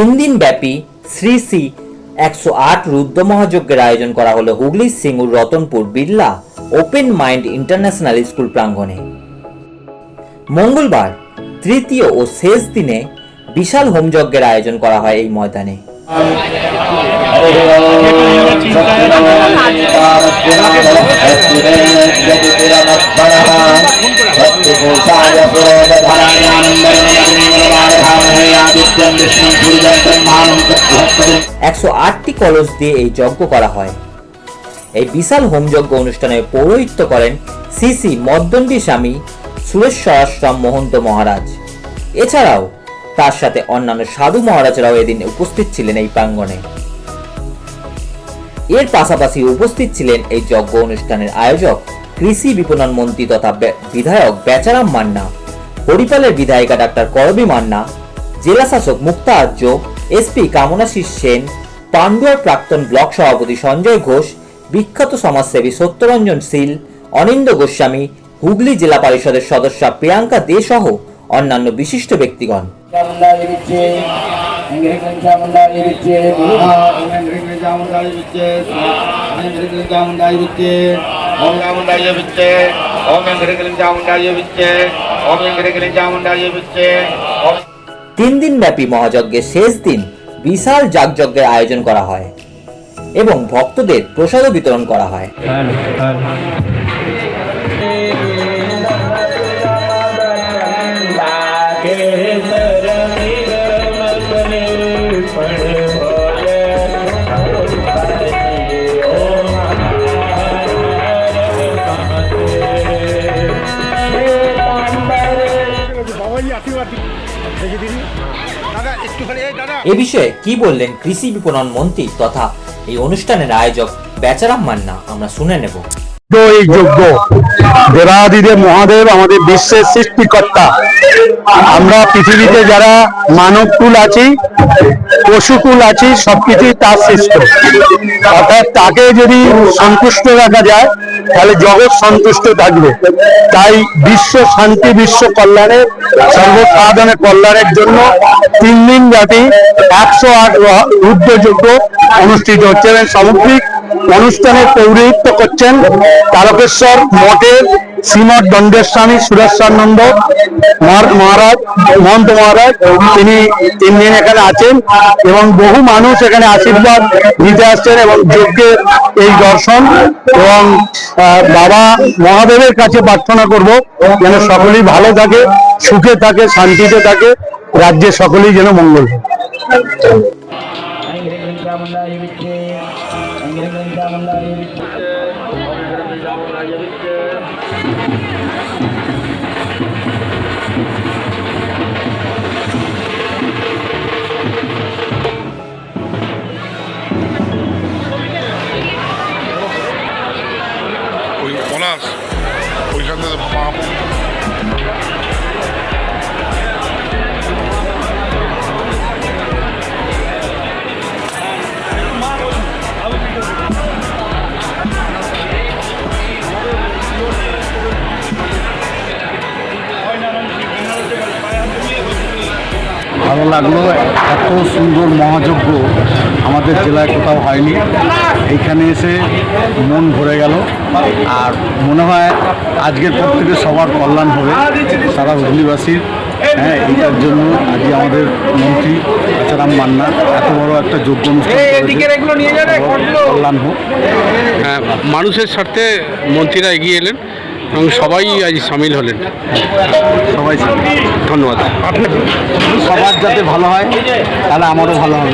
তিন দিন ব্যাপী শ্রী শ্রী একশো আট রুদ্র মহাযজ্ঞের আয়োজন করা হলো Hooghly Singur Ratanpur Birla open mind international school প্রাঙ্গণে। মঙ্গলবার, তৃতীয় ও শেষ দিনে বিশাল হোমযজ্ঞের আয়োজন করা হয় এই ময়দানে। একশো আটটি কলস দিয়ে এই যজ্ঞ করা হয়। এই বিশাল হোমযজ্ঞ অনুষ্ঠানে পৌরোহিত্য করেন শ্রী মদ্দণ্ডী স্বামী সুরেশ্বরাশ্রম মহন্ত মহারাজ। এছাড়াও তার সাথে অন্যান্য সাধু মহারাজরাও এদিন উপস্থিত ছিলেন এই প্রাঙ্গণে। এর পাশাপাশি উপস্থিত ছিলেন এই যজ্ঞ অনুষ্ঠানের আয়োজক কৃষি বিপণন মন্ত্রী তথা বিধায়ক বেচারাম মান্না, হরিপালের বিধায়িকা ডাক্তার করবী মান্না জেলাশাসক মুক্তা আর্য এসপি কামনাশিস সেন পাণ্ডুয়ার প্রাক্তন ব্লক সভাপতি সঞ্জয় ঘোষ, বিখ্যাত সমাজসেবী সত্যরঞ্জন শীল, অনিন্দ গোস্বামী, হুগলি জেলা পরিষদের সদস্য প্রিয়াঙ্কা দে সহ অন্যান্য বিশিষ্ট ব্যক্তিগণ। তিন দিন ব্যাপী মহাযজ্ঞের শেষ দিন বিশাল যাগযজ্ঞের আয়োজন করা হয় এবং ভক্তদের প্রসাদও বিতরণ করা হয়। এ বিষয়ে কি বললেন কৃষি বিপণন মন্ত্রী তথা এই অনুষ্ঠানের আয়োজক বেচারাম মান্না, আমরা শুনে নেব। এই মহাদেব আমাদের বিশ্বের সৃষ্টিকর্তা। আমরা পৃথিবীতে যারা মানব কুল আছি পশুকুল আছি, সবকিছুই তার সৃষ্ট অর্থাৎ তাকে যদি সন্তুষ্ট রাখা যায়, তাহলে জগৎ সন্তুষ্ট থাকবে। তাই বিশ্ব শান্তি, বিশ্ব কল্যাণের সর্বসাধারণের কল্যাণের জন্য তিন দিন ব্যাপী একশো আট রুদ্রযজ্ঞ অনুষ্ঠিত হচ্ছে এবং সামগ্রিক অনুষ্ঠানে পৌরোহিত্য করছেন তারকেশ্বর মঠের দণ্ডের স্বামী সুরেশ্বরানন্দ মহা- মহারাজ, মহন্ত মহারাজ, তিনি তিন দিন এখানে আছেন এবং বহু মানুষ এখানে আশীর্বাদ নিতে আসছেন এবং যজ্ঞের এই দর্শন এবং বাবা মহাদেবের কাছে প্রার্থনা করব যেন সকলেই ভালো থাকে, সুখে থাকে, শান্তিতে থাকে, রাজ্যে সকলেই যেন মঙ্গল হয় We gaan naar hoy, hoy, hoy, hoy, hoy, hoy, hoy, hoy, hoy, hoy, hoy, hoy, ভালো লাগল? এত সুন্দর মহাযজ্ঞ আমাদের জেলায় কোথাও হয়নি। এইখানে এসে মন ভরে গেল। আর মনে হয় আজকের পর থেকে সবার কল্যাণ হবে সারা হুগলিবাসীর হ্যাঁ এইটার জন্য আজকে আমাদের মন্ত্রী আচারাম মান্না এত বড় একটা যোগ্য অনুষ্ঠান সবার কল্যাণ হোক। হ্যাঁ, মানুষের স্বার্থে মন্ত্রীরা এগিয়ে এলেন। এবং সবাই আজ সামিল হলেন। সবাই ধন্যবাদ। সবার যাতে ভালো হয় তাহলে আমারও ভালো হবে।